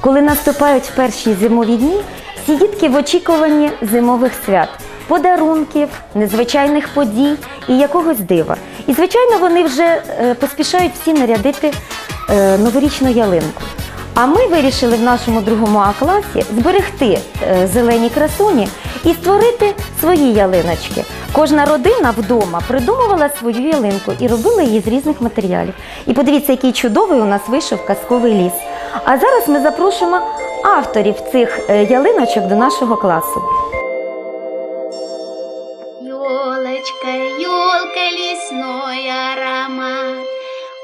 Коли наступають перші зимові дні, всі дітки в очікуванні зимових свят, подарунків, незвичайних подій і якогось дива. І, звичайно, вони вже е, поспішають всі нарядити е, новорічну ялинку. А ми вирішили в нашому другому А класі зберегти е, зелені красуні і створити свої ялиночки. Кожна родина вдома придумувала свою ялинку і робила її з різних матеріалів. І подивіться, який чудовий у нас вийшов казковий ліс. А зараз ми запрошуємо авторів цих е, ялиночок до нашого класу. Йолочка, елка, лесной аромат,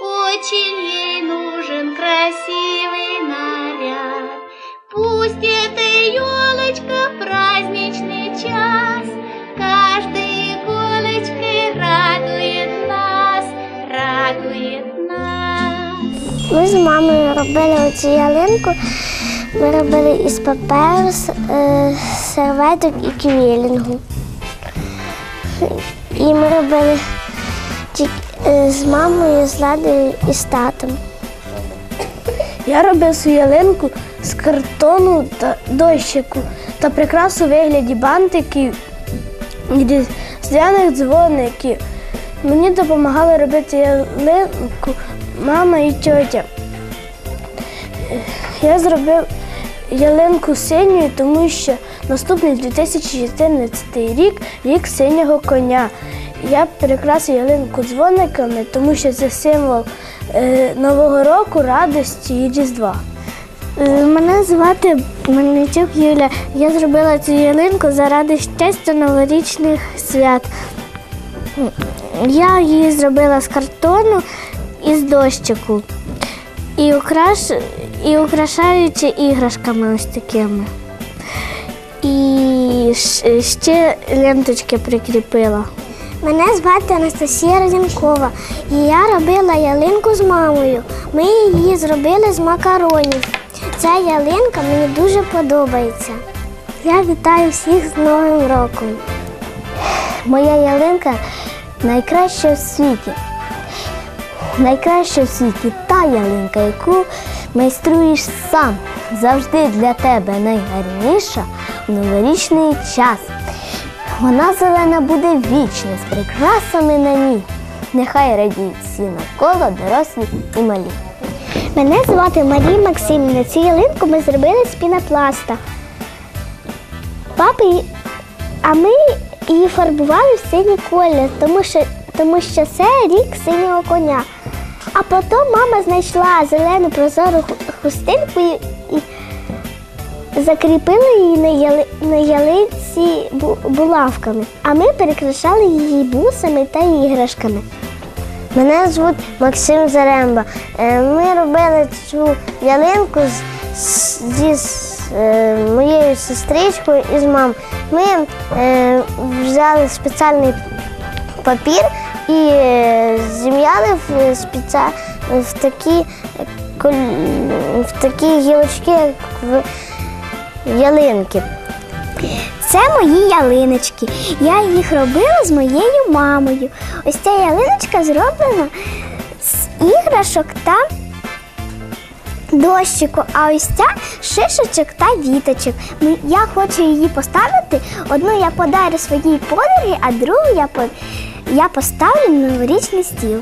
Очень ей нужен красивый Ми з мамою робили оцю ялинку. Ми робили із паперу, е, серветок і квілінгу. І ми робили е, з мамою, з ладою і з татом. Я робив свою ялинку з картону та дощику та прикрас у вигляді бантиків і різдвяних дзвоників. Мені допомагали робити ялинку мама і тьотя. Я зробив ялинку синьою, тому що наступний 2014 рік рік синього коня. Я прикрасив ялинку дзвониками, тому що це символ е, Нового року, радості і Різдва. Е, Мене звати Мельничук Юля. Я зробила цю ялинку заради щастя новорічних свят. Я її зробила з картону і з дощику. І, украш... і украшаючи іграшками ось такими. І ще ленточки прикріпила. Мене звати Анастасія Розінкова, і я робила ялинку з мамою. Ми її зробили з макаронів. Ця ялинка мені дуже подобається. Я вітаю всіх з Новим роком. Моя ялинка найкраща в світі. Найкраща в світі та ялинка, яку майструєш сам. Завжди для тебе найгарніша в новорічний час. Вона зелена буде вічно з прикрасами на ній. Нехай радіють всі навколо, дорослі і малі. Мене звати Марія Максимівна. Цю ялинку ми зробили з пінопласта. Папа, а ми її фарбували в синій колір, тому що, тому що це рік синього коня. А потім мама знайшла зелену прозору хустинку і, і закріпили її на, яли, на ялиці булавками, а ми перекрашали її бусами та іграшками. Мене звуть Максим Заремба. Е, Ми робили цю ялинку зі е, моєю сестричкою і з мамою. Ми е, взяли спеціальний папір і е, зім'яли в, в такі в такі гілочки, як в ялинки. Це мої ялиночки. Я їх робила з моєю мамою. Ось ця ялиночка зроблена з іграшок та дощику, а ось ця шишечок та віточок. Я хочу її поставити. Одну я подарю своїй подарі, а другу я, я поставлю на новорічний стіл.